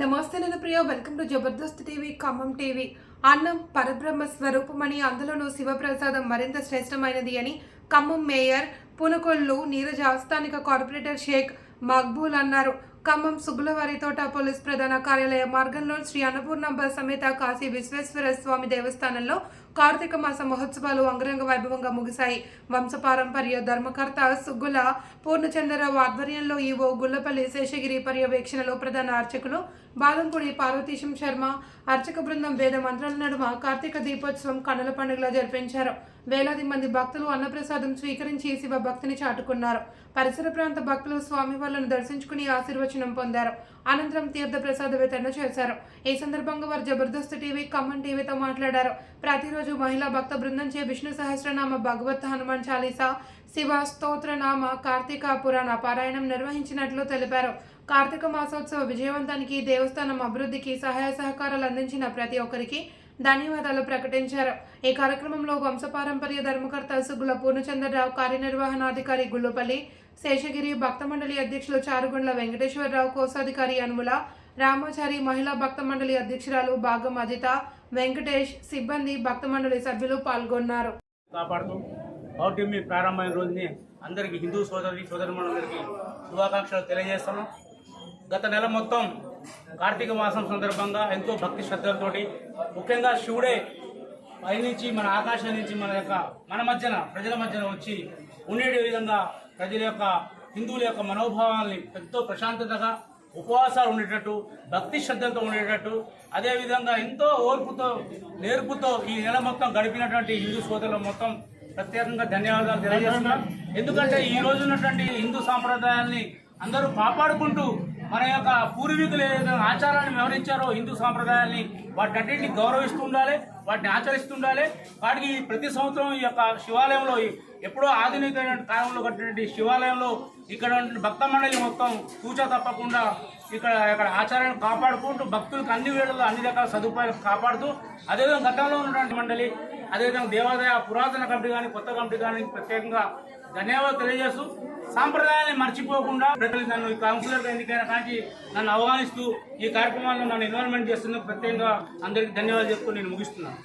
నమస్తే నేను Priya. Welcome to Jabardasth TV Khammam TV. అన్నం పరబ్రహ్మ స్వరూపమని అందులోనూ శివప్రసాదం మరింత శ్రేష్టమైనది అని ఖమ్మం మేయర్ పునుకొల్లు నీరజ స్థానిక కార్పొరేటర్ షేక్ మక్బూల్ అన్నారు. ఖమ్మం సుబ్బులవారి పోలీస్ ప్రధాన కార్యాలయ మార్గంలో శ్రీ అన్నపూర్ణంబ సమేత కాశీ విశ్వేశ్వర స్వామి దేవస్థానంలో కార్తీక మాస మహోత్సవాలు అంగరంగ వైభవంగా ముగిశాయి. వంశపారంపర్య ధర్మకర్త సుగ్గుల పూర్ణచంద్రరావు ఆధ్వర్యంలో ఈవో గుల్లపల్లి శేషగిరి పర్యవేక్షణలో ప్రధాన అర్చకులు బాదంపూడి పార్వతీశం శర్మ అర్చక బృందం వేద మంత్రాల నడుమ కార్తీక దీపోత్సవం కన్నుల పండుగలో జరిపించారు. వేలాది మంది భక్తులు అన్నప్రసాదం స్వీకరించి శివ భక్తిని చాటుకున్నారు. పరిసర ప్రాంత భక్తులు స్వామి వాళ్ళను దర్శించుకుని ఆశీర్వచనం పొందారు. అనంతరం తీర్థ ప్రసాద వితరణ చేశారు. ఈ సందర్భంగా వారు జబర్దస్త్ టీవీ ఖమ్మం టీవీతో మాట్లాడారు. ప్రతిరోజు మహిళా భక్త బృందం చే విష్ణు సహస్రనామ భగవత్ హనుమాన్ చాలీసా శివ స్తోత్రనామ కార్తీక పురాణ పారాయణం నిర్వహించినట్లు తెలిపారు. కార్తీక మాసోత్సవ విజయవంతానికి దేవస్థానం అభివృద్ధికి సహాయ సహకారాలు అందించిన ప్రతి ఒక్కరికి ధన్యవాదాలు ప్రకటించారు. ఈ కార్యక్రమంలో వంశపారంపర్య ధర్మకర్త సుగుల పూర్ణచంద్రరావు కార్యనిర్వహణాధికారి గుల్లుపల్లి శేషగిరి భక్త మండలి అధ్యక్షులు చారుగుండ్ల వెంకటేశ్వరరావు కోశాధికారి అనుముల రామాచారి మహిళా భక్త మండలి అధ్యక్షురాలు భాగం అజిత వెంకటేష్ సిబ్బంది భక్త మండలి సభ్యులు పాల్గొన్నారు. పౌర్ణమి ప్రారంభమైన రోజుని అందరికీ హిందూ సోదరి సోదరులందరికీ శుభాకాంక్షలు తెలియజేస్తున్నాం. గత నెల మొత్తం కార్తీక మాసం సందర్భంగా ఎంతో భక్తి శ్రద్ధలతోటి ముఖ్యంగా శివుడే పైనుంచి మన ఆకాశం నుంచి మన యొక్క మన మధ్యన ప్రజల మధ్యన వచ్చి ఉండేటి విధంగా ప్రజల యొక్క హిందువుల యొక్క మనోభావాల్ని ఎంతో ప్రశాంతతగా ఉపవాసాలు ఉండేటట్టు భక్తి శ్రద్ధలతో ఉండేటట్టు అదేవిధంగా ఎంతో ఓర్పుతో నేర్పుతో ఈ నెల మొత్తం గడిపినటువంటి హిందూ సోదరుల మొత్తం ప్రత్యేకంగా ధన్యవాదాలు తెలియజేస్తున్నాం. ఎందుకంటే ఈ రోజు ఉన్నటువంటి హిందూ సాంప్రదాయాల్ని అందరూ కాపాడుకుంటూ మన యొక్క పూర్వీకులు ఏదైనా ఆచారాన్ని వివరించారో హిందూ సాంప్రదాయాన్ని వాటిని గౌరవిస్తూ ఉండాలి వాటిని ఆచరిస్తూ ఉండాలి. వాటికి ప్రతి సంవత్సరం ఈ యొక్క శివాలయంలో ఎప్పుడో ఆధునిక కాలంలో కట్టినటువంటి శివాలయంలో ఇక్కడ భక్త మండలి మొత్తం కూచ తప్పకుండా ఇక్కడ ఇక్కడ ఆచారాన్ని కాపాడుకుంటూ భక్తులకు అన్ని వేళల్లో అన్ని రకాల సదుపాయాలు కాపాడుతూ అదేవిధంగా గతంలో ఉన్నటువంటి మండలి అదేవిధంగా దేవాదాయ పురాతన కమిటీ కానీ కొత్త కమిటీ కానీ ప్రత్యేకంగా ధన్యవాదాలు తెలియజేస్తూ సాంప్రదాయాన్ని మర్చిపోకుండా ప్రజలు నన్ను ఈ కౌన్సిలర్గా ఎన్నికైన కానీ నన్ను అవగానిస్తూ ఈ కార్యక్రమాలను నన్ను ఇన్వాల్వ్మెంట్ చేస్తున్నందుకు ప్రత్యేకంగా అందరికీ ధన్యవాదాలు చెప్తూ నేను ముగిస్తున్నాను.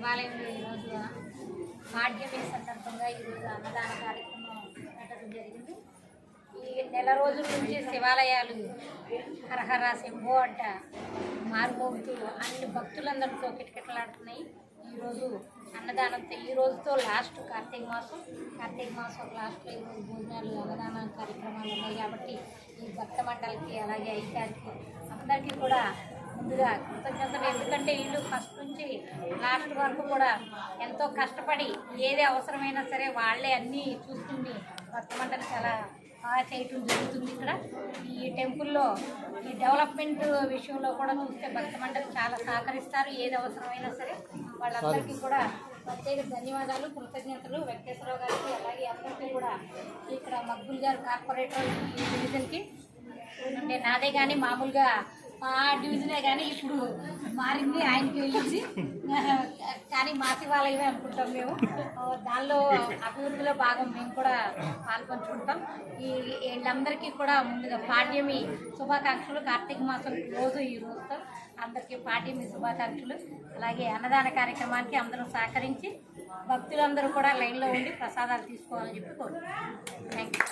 శివాలయంలో ఈరోజు పాడ్యమి సందర్భంగా ఈరోజు అన్నదాన కార్యక్రమం పెట్టడం జరిగింది. ఈ నెల రోజుల నుంచి శివాలయాలు హరహర శంభో అంట మారుమోగుతూ అన్ని భక్తులందరితో కిటకిటలాడుతున్నాయి. ఈరోజు అన్నదానంతో ఈ రోజుతో లాస్ట్ కార్తీక మాసం. కార్తీక మాసం లాస్ట్లో ఈరోజు భోజనాలు అన్నదాన కార్యక్రమాలు ఉన్నాయి కాబట్టి ఈ భక్త మండలికి అలాగే ఐక్యానికి అందరికీ కూడా ముందుగా కృతజ్ఞతలు. ఎందుకంటే వీళ్ళు ఫస్ట్ నుంచి లాస్ట్ వరకు కూడా ఎంతో కష్టపడి ఏది అవసరమైనా సరే వాళ్ళే అన్నీ చూసుకుని భక్త మండలి చాలా బాగా చేయటం జరుగుతుంది ఇక్కడ. ఈ టెంపుల్లో ఈ డెవలప్మెంట్ విషయంలో కూడా చూస్తే భక్త మండలి చాలా సహకరిస్తారు. ఏది అవసరమైనా సరే వాళ్ళందరికీ కూడా ప్రత్యేక ధన్యవాదాలు కృతజ్ఞతలు. వెంకటేశ్వరరావు గారికి అలాగే అందరికీ కూడా ఇక్కడ మక్బుల్ గారు కార్పొరేటర్ ఈ డివిజన్కి. అంటే నాదే కానీ మామూలుగా మా డివిజనే కానీ ఇప్పుడు మారింది ఆయనకి వెళ్ళింది. కానీ మా శివాలయమే అనుకుంటాం మేము. దానిలో అభివృద్ధిలో భాగం మేము కూడా పాల్పంచుకుంటాం. ఈ వీళ్ళందరికీ కూడా ముందుగా పాడ్యమి శుభాకాంక్షలు. కార్తీక మాసం రోజు ఈ రోజుతో అందరికీ పాడ్యమి శుభాకాంక్షలు. అలాగే అన్నదాన కార్యక్రమానికి అందరూ సహకరించి భక్తులందరూ కూడా లైన్లో ఉండి ప్రసాదాలు తీసుకోవాలని చెప్పి కోరు థ్యాంక్ యూ